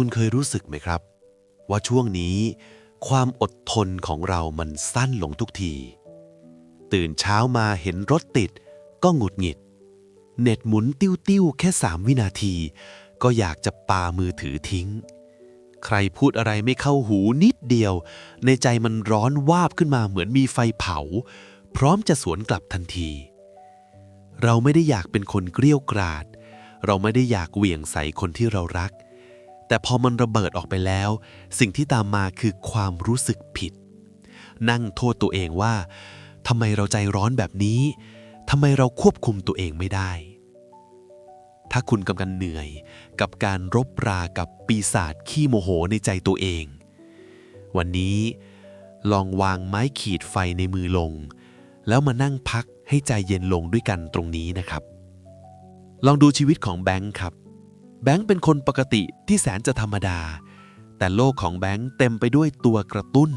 คุณเคยรู้สึกไหมครับ ว่าช่วงนี้ ความอดทนของเรามันสั้นลงทุกที ตื่นเช้ามาเห็นรถติด ก็หงุดหงิด เน็ตหมุนติ้วๆแค่สามวินาที ก็อยากจะปามือถือทิ้ง ใครพูดอะไรไม่เข้าหูนิดเดียว ในใจมันร้อนวาบขึ้นมาเหมือนมีไฟเผา พร้อมจะสวนกลับทันที เราไม่ได้อยากเป็นคนเกรี้ยกราด เราไม่ได้อยากเหวี่ยงใส่คนที่เรารัก แต่พอมันระเบิดออกไปแล้ว สิ่งที่ตามมาคือความรู้สึกผิด นั่งโทษตัวเองว่าทำไมเราใจร้อนแบบนี้ทำไมเราควบคุมตัวเองไม่ได้ ถ้าคุณกำลังเหนื่อยกับการรบรากับปีศาจขี้โมโหในใจตัวเอง วันนี้ลองวางไม้ขีดไฟในมือลง แล้วมานั่งพักให้ใจเย็นลงด้วยกันตรงนี้นะครับ ลองดูชีวิตของแบงค์ครับ แบงค์เป็นคนปกติที่แสนจะธรรมดา แต่โลกของแบงค์เต็มไปด้วยตัวกระตุ้น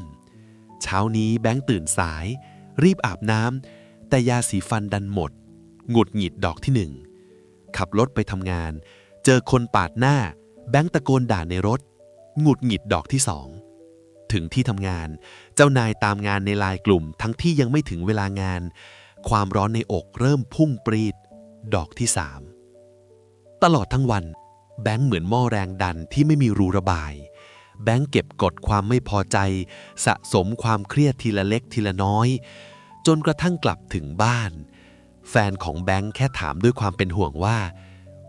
เช้านี้แบงค์ตื่นสาย รีบอาบน้ำแต่ยาสีฟันดันหมด หงุดหงิดดอกที่หนึ่ง ขับรถไปทำงาน เจอคนปาดหน้า แบงค์ตะโกนด่าในรถ หงุดหงิดดอกที่สอง ถึงที่ทำงาน เจ้านายตามงานในไลายกลุ่ม ทั้งที่ยังไม่ถึงเวลางาน ความร้อนในอกเริ่มพุ่งปรีด ดอกที่สามตลอดทั้งวัน แบงค์เหมือนหม้อแรงดันที่ไม่มีรูระบาย แบงค์เก็บกดความไม่พอใจ สะสมความเครียดทีละเล็กทีละน้อย จนกระทั่งกลับถึงบ้าน แฟนของแบงค์แค่ถามด้วยความเป็นห่วงว่า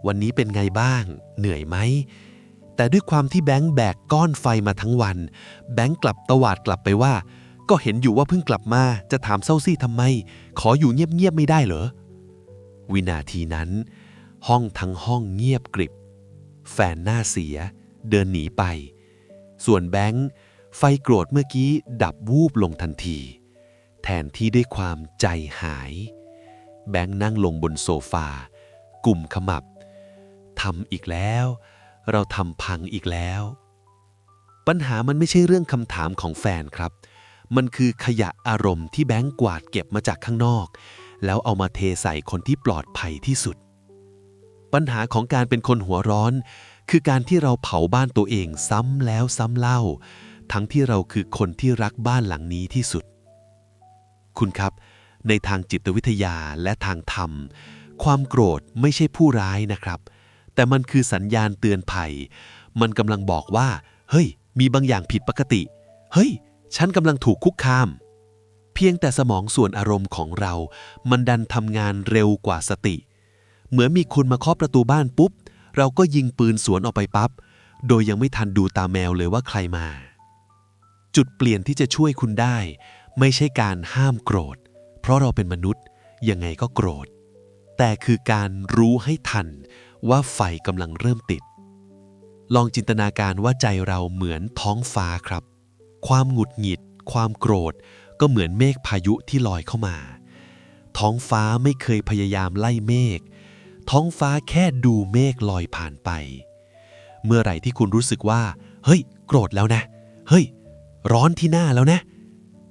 วันนี้เป็นไงบ้าง เหนื่อยไหมแต่ด้วยความที่แบงค์แบกก้อนไฟมาทั้งวัน แบงค์กลับตวาดกลับไปว่า ก็เห็นอยู่ว่าเพิ่งกลับมาจะถามเศร้าซี่ทำไม ขออยู่เงียบๆไม่ได้เหรอ วินาทีนั้น ห้องทั้งห้องเงียบกริบ แฟนหน้าเสีย เดินหนีไป ส่วนแบงค์ไฟโกรธเมื่อกี้ดับวูบลงทันที แทนที่ด้วยความใจหาย แบงค์นั่งลงบนโซฟา กลุ่มขมับทำอีกแล้ว เราทำพังอีกแล้ว ปัญหามันไม่ใช่เรื่องคำถามของแฟนครับ มันคือขยะอารมณ์ที่แบงค์กวาดเก็บมาจากข้างนอก แล้วเอามาเทใส่คนที่ปลอดภัยที่สุด ปัญหาของการเป็นคนหัวร้อน คือการที่เราเผาบ้านตัวเองซ้ำแล้วซ้ำเล่า ทั้งที่เราคือคนที่รักบ้านหลังนี้ที่สุด คุณครับ ในทางจิตวิทยาและทางธรรม ความโกรธไม่ใช่ผู้ร้ายนะครับ แต่มันคือสัญญาณเตือนภัย มันกำลังบอกว่า เฮ้ย มีบางอย่างผิดปกติ เฮ้ย ฉันกำลังถูกคุกคามเพียงแต่สมองส่วนอารมณ์ของเรา มันดันทำงานเร็วกว่าสติ เหมือนมีคนมาเคาะประตูบ้านปุ๊บ เราก็ยิงปืนสวนออกไปปับ๊บ โดยยังไม่ทันดูตาแมวเลยว่าใครมา จุดเปลี่ยนที่จะช่วยคุณได้ ไม่ใช่การห้ามโกรธ เพราะเราเป็นมนุษย์ ยังไงก็โกรธ แต่คือการรู้ให้ทันว่าไฟกำลังเริ่มติด ลองจินตนาการว่าใจเราเหมือนท้องฟ้าครับ ความหงุดหงิด ความโกรธ ก็เหมือนเมฆพายุที่ลอยเข้ามา ท้องฟ้าไม่เคยพยายามไล่เมฆ ท้องฟ้าแค่ดูเมฆลอยผ่านไป เมื่อไหร่ที่คุณรู้สึกว่า เฮ้ย โกรธแล้วนะ เฮ้ย ร้อนที่หน้าแล้วนะ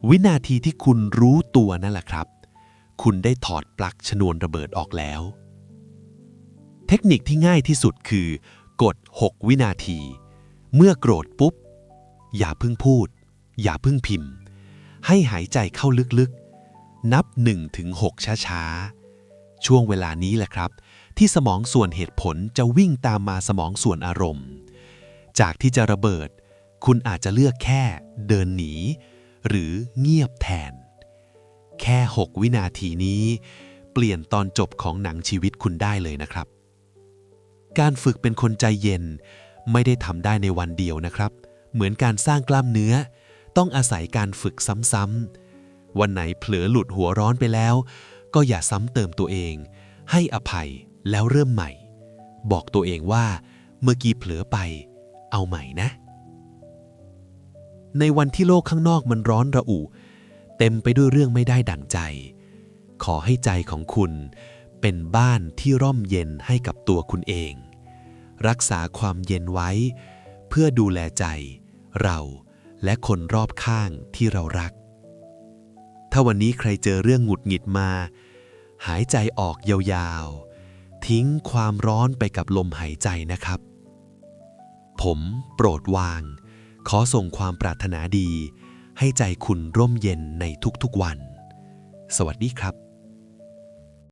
วินาทีที่คุณรู้ตัวนั่นแหละครับ คุณได้ถอดปลั๊กชนวนระเบิดออกแล้ว เทคนิคที่ง่ายที่สุดคือ กด 6 วินาที เมื่อโกรธปุ๊บ อย่าเพิ่งพูด อย่าเพิ่งพิมพ์ ให้หายใจเข้าลึกๆ นับ 1-6 ช้าๆ ช่วงเวลานี้แหละครับ ที่สมองส่วนเหตุผลจะวิ่งตามมาสมองส่วนอารมณ์ จากที่จะระเบิด คุณอาจจะเลือกแค่เดินหนี หรือเงียบแทน แค่ 6 วินาทีนี้ เปลี่ยนตอนจบของหนังชีวิตคุณได้เลยนะครับ การฝึกเป็นคนใจเย็นไม่ได้ทำได้ในวันเดียวนะครับ เหมือนการสร้างกล้ามเนื้อ ต้องอาศัยการฝึกซ้ำๆวันไหนเผลอหลุดหัวร้อนไปแล้ว ก็อย่าซ้ำเติมตัวเอง ให้อภัย แล้วเริ่มใหม่ บอกตัวเองว่าเมื่อกี้เผลอไป เอาใหม่นะ ในวันที่โลกข้างนอกมันร้อนระอุ เต็มไปด้วยเรื่องไม่ได้ดั่งใจ ขอให้ใจของคุณเป็นบ้านที่ร่มเย็นให้กับตัวคุณเอง รักษาความเย็นไว้ เพื่อดูแลใจ เราและคนรอบข้างที่เรารัก ถ้าวันนี้ใครเจอเรื่องหงุดหงิดมา หายใจออกยาวๆ ทิ้งความร้อนไปกับลมหายใจนะครับ ผมโปรดวาง ขอส่งความปรารถนาดี ให้ใจคุณร่มเย็นในทุกๆวัน สวัสดีครับ